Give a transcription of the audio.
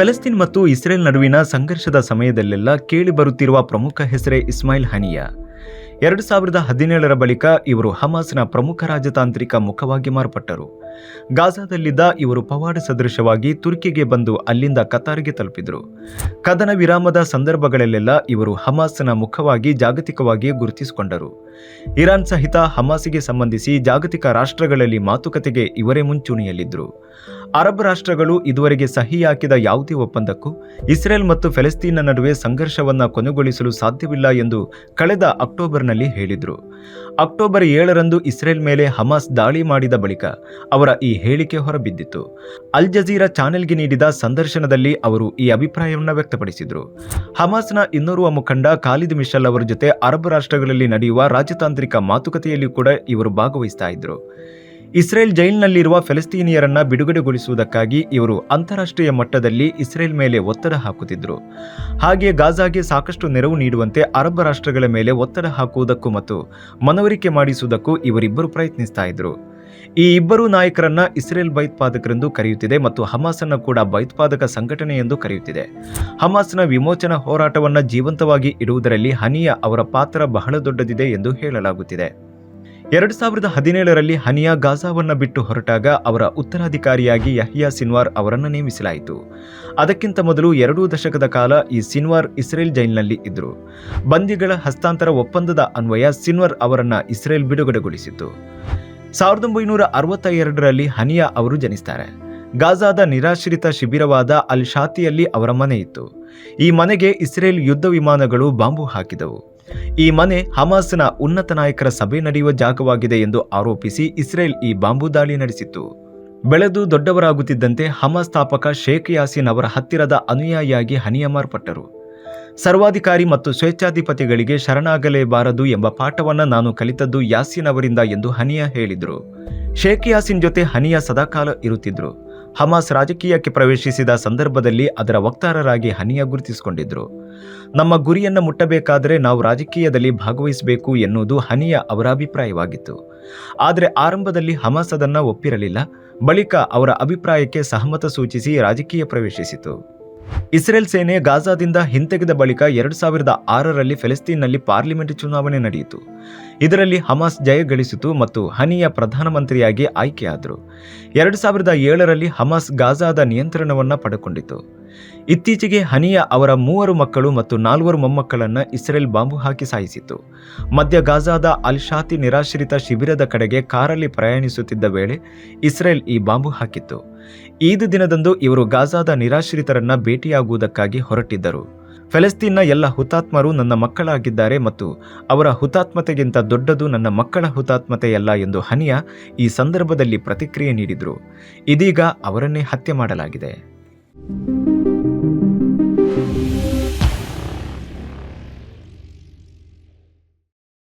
ಫೆಲಸ್ತೀನ್ ಮತ್ತು ಇಸ್ರೇಲ್ ನಡುವಿನ ಸಂಘರ್ಷದ ಸಮಯದಲ್ಲೆಲ್ಲ ಕೇಳಿಬರುತ್ತಿರುವ ಪ್ರಮುಖ ಹೆಸರೇ ಇಸ್ಮಾಯಿಲ್ ಹನಿಯಾ. ಎರಡು ಸಾವಿರದ ಹದಿನೇಳರ ಬಳಿಕ ಇವರು ಹಮಾಸ್ನ ಪ್ರಮುಖ ರಾಜತಾಂತ್ರಿಕ ಮುಖವಾಗಿ ಮಾರ್ಪಟ್ಟರು. ಗಾಜಾದಲ್ಲಿದ್ದ ಇವರು ಪವಾಡ ಸದೃಶವಾಗಿ ತುರ್ಕಿಗೆ ಬಂದು ಅಲ್ಲಿಂದ ಕತಾರ್ಗೆ ತಲುಪಿದರು. ಕದನ ವಿರಾಮದ ಸಂದರ್ಭಗಳಲ್ಲೆಲ್ಲ ಇವರು ಹಮಾಸ್ನ ಮುಖವಾಗಿ ಜಾಗತಿಕವಾಗಿ ಗುರುತಿಸಿಕೊಂಡರು. ಇರಾನ್ ಸಹಿತ ಹಮಾಸಿಗೆ ಸಂಬಂಧಿಸಿ ಜಾಗತಿಕ ರಾಷ್ಟ್ರಗಳಲ್ಲಿ ಮಾತುಕತೆಗೆ ಇವರೇ ಮುಂಚೂಣಿಯಲ್ಲಿದ್ದರು ಅರಬ್ ರಾಷ್ಟ್ರಗಳು ಇದುವರೆಗೆ ಸಹಿ ಹಾಕಿದ ಯಾವುದೇ ಒಪ್ಪಂದಕ್ಕೂ ಇಸ್ರೇಲ್ ಮತ್ತು ಫೆಲೆಸ್ತೀನ ನಡುವೆ ಸಂಘರ್ಷವನ್ನು ಕೊನೆಗೊಳಿಸಲು ಸಾಧ್ಯವಿಲ್ಲ ಎಂದು ಕಳೆದ ಅಕ್ಟೋಬರ್ನಲ್ಲಿ ಹೇಳಿದರು. ಅಕ್ಟೋಬರ್ ಏಳರಂದು ಇಸ್ರೇಲ್ ಮೇಲೆ ಹಮಾಸ್ ದಾಳಿ ಮಾಡಿದ ಬಳಿಕ ಅವರ ಈ ಹೇಳಿಕೆ ಹೊರಬಿದ್ದಿತ್ತು. ಅಲ್ ಜಜೀರಾ ಚಾನೆಲ್ಗೆ ನೀಡಿದ ಸಂದರ್ಶನದಲ್ಲಿ ಅವರು ಈ ಅಭಿಪ್ರಾಯವನ್ನು ವ್ಯಕ್ತಪಡಿಸಿದರು. ಹಮಾಸ್ನ ಇನ್ನೋರ್ವ ಮುಖಂಡ ಖಾಲಿದ್ ಮಿಶಲ್ ಅವರ ಜೊತೆ ಅರಬ್ ರಾಷ್ಟ್ರಗಳಲ್ಲಿ ನಡೆಯುವ ರಾಜತಾಂತ್ರಿಕ ಮಾತುಕತೆಯಲ್ಲಿ ಕೂಡ ಇವರು ಭಾಗವಹಿಸ್ತಾ ಇದ್ರು. ಇಸ್ರೇಲ್ ಜೈಲಿನಲ್ಲಿರುವ ಫೆಲಸ್ತೀನಿಯರನ್ನ ಬಿಡುಗಡೆಗೊಳಿಸುವುದಕ್ಕಾಗಿ ಇವರು ಅಂತಾರಾಷ್ಟ್ರೀಯ ಮಟ್ಟದಲ್ಲಿ ಇಸ್ರೇಲ್ ಮೇಲೆ ಒತ್ತಡ ಹಾಕುತ್ತಿದ್ದರು. ಹಾಗೆಯೇ ಗಾಜಾಗೆ ಸಾಕಷ್ಟು ನೆರವು ನೀಡುವಂತೆ ಅರಬ್ ರಾಷ್ಟ್ರಗಳ ಮೇಲೆ ಒತ್ತಡ ಹಾಕುವುದಕ್ಕೂ ಮತ್ತು ಮನವರಿಕೆ ಮಾಡಿಸುವುದಕ್ಕೂ ಇವರಿಬ್ಬರು ಪ್ರಯತ್ನಿಸ್ತಾ ಇದ್ದರು. ಈ ಇಬ್ಬರು ನಾಯಕರನ್ನ ಇಸ್ರೇಲ್ ಭಯೋತ್ಪಾದಕರೆಂದು ಕರೆಯುತ್ತಿದೆ ಮತ್ತು ಹಮಾಸನ್ನ ಕೂಡ ಭಯೋತ್ಪಾದಕ ಸಂಘಟನೆ ಎಂದು ಕರೆಯುತ್ತಿದೆ. ಹಮಾಸ್ನ ವಿಮೋಚನಾ ಹೋರಾಟವನ್ನು ಜೀವಂತವಾಗಿ ಇಡುವುದರಲ್ಲಿ ಹನಿಯಾ ಅವರ ಪಾತ್ರ ಬಹಳ ದೊಡ್ಡದಿದೆ ಎಂದು ಹೇಳಲಾಗುತ್ತಿದೆ. ಎರಡು ಸಾವಿರದ ಹದಿನೇಳರಲ್ಲಿ ಹನಿಯಾ ಗಾಜಾವನ್ನು ಬಿಟ್ಟು ಹೊರಟಾಗ ಅವರ ಉತ್ತರಾಧಿಕಾರಿಯಾಗಿ ಯಹಿಯಾ ಸಿನ್ವಾರ್ ಅವರನ್ನು ನೇಮಿಸಲಾಯಿತು. ಅದಕ್ಕಿಂತ ಮೊದಲು ಎರಡೂ ದಶಕದ ಕಾಲ ಈ ಸಿನ್ವಾರ್ ಇಸ್ರೇಲ್ ಜೈಲಿನಲ್ಲಿ ಇದ್ದರು. ಬಂದಿಗಳ ಹಸ್ತಾಂತರ ಒಪ್ಪಂದದ ಅನ್ವಯ ಸಿನ್ವಾರ್ ಅವರನ್ನು ಇಸ್ರೇಲ್ ಬಿಡುಗಡೆಗೊಳಿಸಿತು ಸಾವಿರದ ಒಂಬೈನೂರ ಅರವತ್ತ ಎರಡರಲ್ಲಿ ಹನಿಯಾ ಅವರು ಜನಿಸ್ತಾರೆ. ಗಾಜಾದ ನಿರಾಶ್ರಿತ ಶಿಬಿರವಾದ ಅಲ್ ಶಾತಿಯಲ್ಲಿ ಅವರ ಮನೆ ಇತ್ತು ಈ ಮನೆಗೆ ಇಸ್ರೇಲ್ ಯುದ್ಧ ವಿಮಾನಗಳು ಬಾಂಬು ಹಾಕಿದವು. ಈ ಮನೆ ಹಮಾಸ್ನ ಉನ್ನತ ನಾಯಕರ ಸಭೆ ನಡೆಯುವ ಜಾಗವಾಗಿದೆ ಎಂದು ಆರೋಪಿಸಿ ಇಸ್ರೇಲ್ ಈ ಬಾಂಬು ದಾಳಿ ನಡೆಸಿತ್ತು. ಬೆಳೆದು ದೊಡ್ಡವರಾಗುತ್ತಿದ್ದಂತೆ ಹಮಾಸ್ ಸ್ಥಾಪಕ ಶೇಖ್ ಯಾಸಿನ್ ಅವರ ಹತ್ತಿರದ ಅನುಯಾಯಿಯಾಗಿ ಹನಿಯ ಮಾರ್ಪಟ್ಟರು. ಸರ್ವಾಧಿಕಾರಿ ಮತ್ತು ಸ್ವೇಚ್ಛಾಧಿಪತಿಗಳಿಗೆ ಶರಣಾಗಲೇಬಾರದು ಎಂಬ ಪಾಠವನ್ನು ನಾನು ಕಲಿತದ್ದು ಯಾಸಿನ್ ಅವರಿಂದ ಎಂದು ಹನಿಯಾ ಹೇಳಿದರು. ಶೇಖ್ ಯಾಸಿನ್ ಜೊತೆ ಹನಿಯಾ ಸದಾಕಾಲ ಇರುತ್ತಿದ್ರು. ಹಮಾಸ್ ರಾಜಕೀಯಕ್ಕೆ ಪ್ರವೇಶಿಸಿದ ಸಂದರ್ಭದಲ್ಲಿ ಅದರ ವಕ್ತಾರರಾಗಿ ಹನಿಯ ಗುರುತಿಸಿಕೊಂಡಿದ್ದರು ನಮ್ಮ ಗುರಿಯನ್ನು ಮುಟ್ಟಬೇಕಾದರೆ ನಾವು ರಾಜಕೀಯದಲ್ಲಿ ಭಾಗವಹಿಸಬೇಕು ಎನ್ನುವುದು ಹನಿಯ ಅವರ ಅಭಿಪ್ರಾಯವಾಗಿತ್ತು. ಆದರೆ ಆರಂಭದಲ್ಲಿ ಹಮಾಸ್ ಅದನ್ನು ಒಪ್ಪಿರಲಿಲ್ಲ, ಬಳಿಕ ಅವರ ಅಭಿಪ್ರಾಯಕ್ಕೆ ಸಹಮತ ಸೂಚಿಸಿ ರಾಜಕೀಯ ಪ್ರವೇಶಿಸಿತು. ಇಸ್ರೇಲ್ ಸೇನೆ ಗಾಜಾದಿಂದ ಹಿಂತೆಗೆದ ಬಳಿಕ ಎರಡು ಸಾವಿರದ ಆರರಲ್ಲಿ ಫೆಲೆಸ್ತೀನ್ನಲ್ಲಿ ಪಾರ್ಲಿಮೆಂಟ್ ಚುನಾವಣೆ ನಡೆಯಿತು. ಇದರಲ್ಲಿ ಹಮಾಸ್ ಜಯ ಗಳಿಸಿತು ಮತ್ತು ಹನಿಯ ಪ್ರಧಾನಮಂತ್ರಿಯಾಗಿ ಆಯ್ಕೆಯಾದರು. ಎರಡು ಸಾವಿರದ ಏಳರಲ್ಲಿ ಹಮಾಸ್ ಗಾಜಾದ ನಿಯಂತ್ರಣವನ್ನು ಪಡೆದುಕೊಂಡಿತು ಇತ್ತೀಚೆಗೆ ಹನಿಯ ಅವರ ಮೂವರು ಮಕ್ಕಳು ಮತ್ತು ನಾಲ್ವರು ಮೊಮ್ಮಕ್ಕಳನ್ನು ಇಸ್ರೇಲ್ ಬಾಂಬು ಹಾಕಿ ಸಾಯಿಸಿತು ಮಧ್ಯ ಗಾಜಾದ ಅಲ್ ಶಾತಿ ನಿರಾಶ್ರಿತ ಶಿಬಿರದ ಕಡೆಗೆ ಕಾರಲ್ಲಿ ಪ್ರಯಾಣಿಸುತ್ತಿದ್ದ ವೇಳೆ ಇಸ್ರೇಲ್ ಈ ಬಾಂಬು ಹಾಕಿತ್ತು. ಈದು ದಿನದಂದು ಇವರು ಗಾಜಾದ ನಿರಾಶ್ರಿತರನ್ನ ಭೇಟಿಯಾಗುವುದಕ್ಕಾಗಿ ಹೊರಟಿದ್ದರು. ಫೆಲೆಸ್ತೀನ್ನ ಎಲ್ಲ ಹುತಾತ್ಮರು ನನ್ನ ಮಕ್ಕಳಾಗಿದ್ದಾರೆ ಮತ್ತು ಅವರ ಹುತಾತ್ಮತೆಗಿಂತ ದೊಡ್ಡದು ನನ್ನ ಮಕ್ಕಳ ಹುತಾತ್ಮತೆಯಲ್ಲ ಎಂದು ಹನಿಯಾ ಈ ಸಂದರ್ಭದಲ್ಲಿ ಪ್ರತಿಕ್ರಿಯೆ ನೀಡಿದರು. ಇದೀಗ ಅವರನ್ನೇ ಹತ್ಯೆ ಮಾಡಲಾಗಿದೆ.